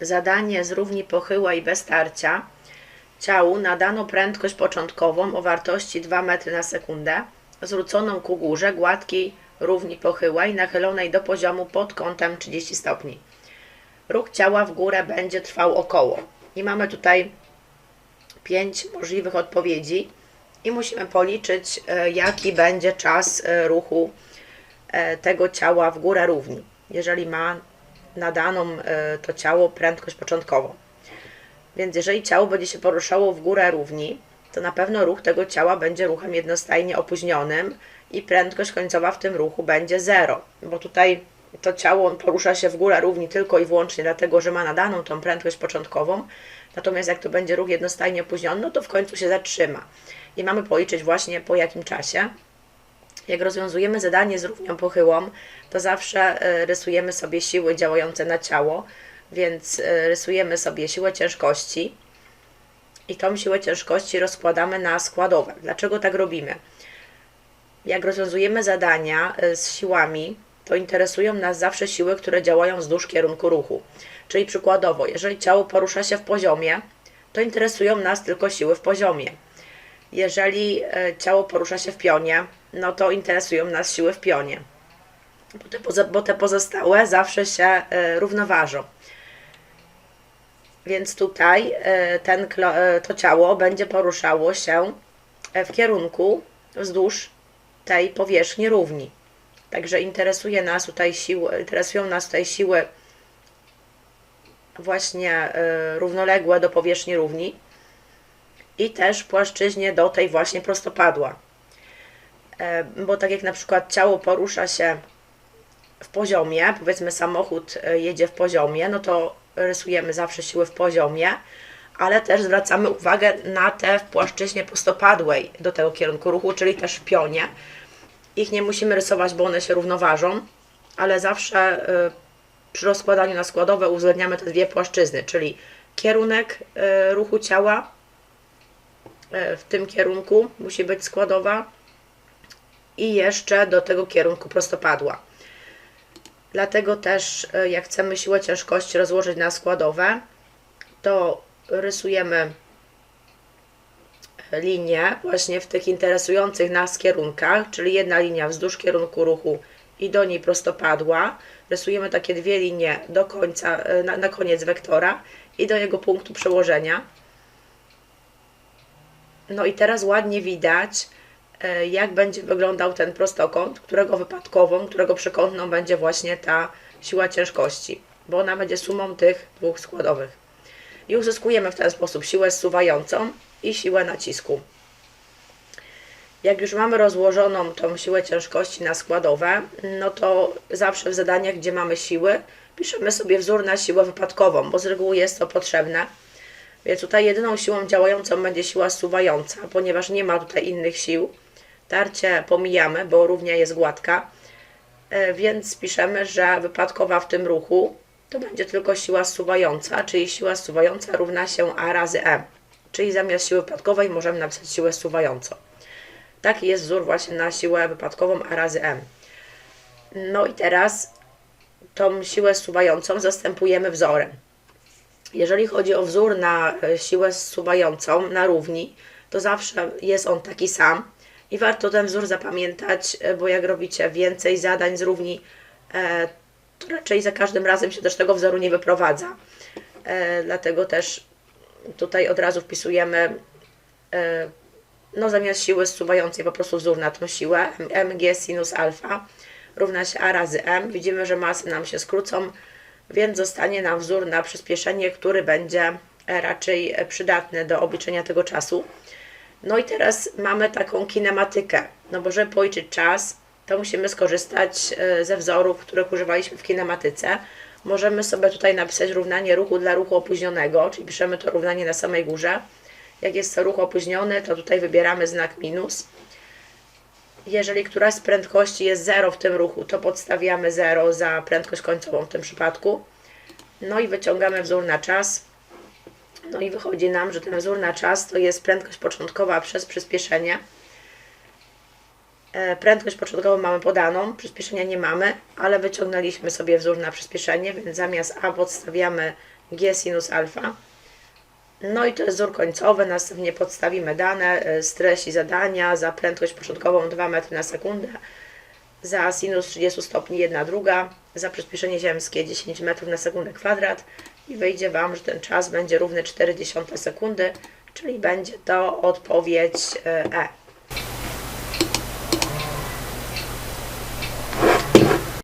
Zadanie z równi pochyła i bez tarcia. Ciału nadano prędkość początkową o wartości 2 metry na sekundę, zwróconą ku górze, gładkiej, równi pochyłej, nachylonej do poziomu pod kątem 30 stopni. Ruch ciała w górę będzie trwał około. I mamy tutaj pięć możliwych odpowiedzi i musimy policzyć, e, jaki będzie czas e, ruchu e, tego ciała w górę równi, jeżeli ma nadaną e, to ciało prędkość początkową. Więc jeżeli ciało będzie się poruszało w górę równi, to na pewno ruch tego ciała będzie ruchem jednostajnie opóźnionym i prędkość końcowa w tym ruchu będzie zero, bo tutaj to ciało porusza się w górę równi tylko i wyłącznie dlatego, że ma nadaną tą prędkość początkową, natomiast jak to będzie ruch jednostajnie opóźniony, no to w końcu się zatrzyma. I mamy policzyć właśnie po jakim czasie. Jak rozwiązujemy zadanie z równią pochyłą, to zawsze e, rysujemy sobie siły działające na ciało, więc e, rysujemy sobie siłę ciężkości i tą siłę ciężkości rozkładamy na składowe. Dlaczego tak robimy? Jak rozwiązujemy zadania e, z siłami, to interesują nas zawsze siły, które działają wzdłuż kierunku ruchu. Czyli przykładowo, jeżeli ciało porusza się w poziomie, to interesują nas tylko siły w poziomie. Jeżeli ciało porusza się w pionie, no to interesują nas siły w pionie, bo te, pozostałe zawsze się e, równoważą. Więc tutaj e, ten, e, to ciało będzie poruszało się w kierunku wzdłuż tej powierzchni równi. Także interesuje nas tutaj siły, interesują nas tutaj siły właśnie równoległe do powierzchni równi i też płaszczyźnie do tej właśnie prostopadła. E, Bo tak jak na przykład ciało porusza się w poziomie, powiedzmy samochód e, jedzie w poziomie, no to rysujemy zawsze siły w poziomie, ale też zwracamy uwagę na te w płaszczyźnie prostopadłej do tego kierunku ruchu, czyli też w pionie. Ich nie musimy rysować, bo one się równoważą, ale zawsze y, przy rozkładaniu na składowe uwzględniamy te dwie płaszczyzny, czyli kierunek ruchu ciała w tym kierunku musi być składowa i jeszcze do tego kierunku prostopadła. Dlatego też, y, jak chcemy siłę ciężkości rozłożyć na składowe, to rysujemy linie właśnie w tych interesujących nas kierunkach, czyli jedna linia wzdłuż kierunku ruchu i do niej prostopadła. Rysujemy takie dwie linie do końca, y, na, na koniec wektora i do jego punktu przełożenia. No i teraz ładnie widać, e, jak będzie wyglądał ten prostokąt, którego wypadkową, którego przekątną będzie właśnie ta siła ciężkości, bo ona będzie sumą tych dwóch składowych. I uzyskujemy w ten sposób siłę zsuwającą i siłę nacisku. Jak już mamy rozłożoną tą siłę ciężkości na składowe, no to zawsze w zadaniach, gdzie mamy siły, piszemy sobie wzór na siłę wypadkową, bo z reguły jest to potrzebne. Więc tutaj jedyną siłą działającą będzie siła zsuwająca, ponieważ nie ma tutaj innych sił. Tarcie pomijamy, bo równia jest gładka, E, więc piszemy, że wypadkowa w tym ruchu to będzie tylko siła zsuwająca, czyli siła zsuwająca równa się A razy M. Czyli zamiast siły wypadkowej możemy napisać siłę zsuwającą. Taki jest wzór właśnie na siłę wypadkową A razy M. No i teraz tą siłę zsuwającą zastępujemy wzorem. Jeżeli chodzi o wzór na e, siłę zsuwającą na równi, to zawsze jest on taki sam i warto ten wzór zapamiętać, e, bo jak robicie więcej zadań z równi, e, to raczej za każdym razem się też tego wzoru nie wyprowadza. E, Dlatego też tutaj od razu wpisujemy no zamiast siły zsuwającej po prostu wzór na tą siłę mg sinus alfa równa się a razy m. Widzimy, że masy nam się skrócą, więc zostanie nam wzór na przyspieszenie, który będzie raczej przydatny do obliczenia tego czasu. No i teraz mamy taką kinematykę, no bo żeby policzyć czas, to musimy skorzystać e, ze wzorów, których używaliśmy w kinematyce. Możemy sobie tutaj napisać równanie ruchu dla ruchu opóźnionego, czyli piszemy to równanie na samej górze. Jak jest to ruch opóźniony, to tutaj wybieramy znak minus. Jeżeli któraś z prędkości jest 0 w tym ruchu, to podstawiamy 0 za prędkość końcową w tym przypadku. No i wyciągamy wzór na czas. No i wychodzi nam, że ten wzór na czas to jest prędkość początkowa przez przyspieszenie. E, Prędkość początkową mamy podaną, przyspieszenia nie mamy, ale wyciągnęliśmy sobie wzór na przyspieszenie, więc zamiast A podstawiamy G sinus alfa. No i to jest wzór końcowy, następnie podstawimy dane e, z treści zadania za prędkość początkową 2 metry na sekundę, za sinus 30 stopni 1 druga, za przyspieszenie ziemskie 10 metrów na sekundę kwadrat i wyjdzie Wam, że ten czas będzie równy 0,4 sekundy, czyli będzie to odpowiedź e, E.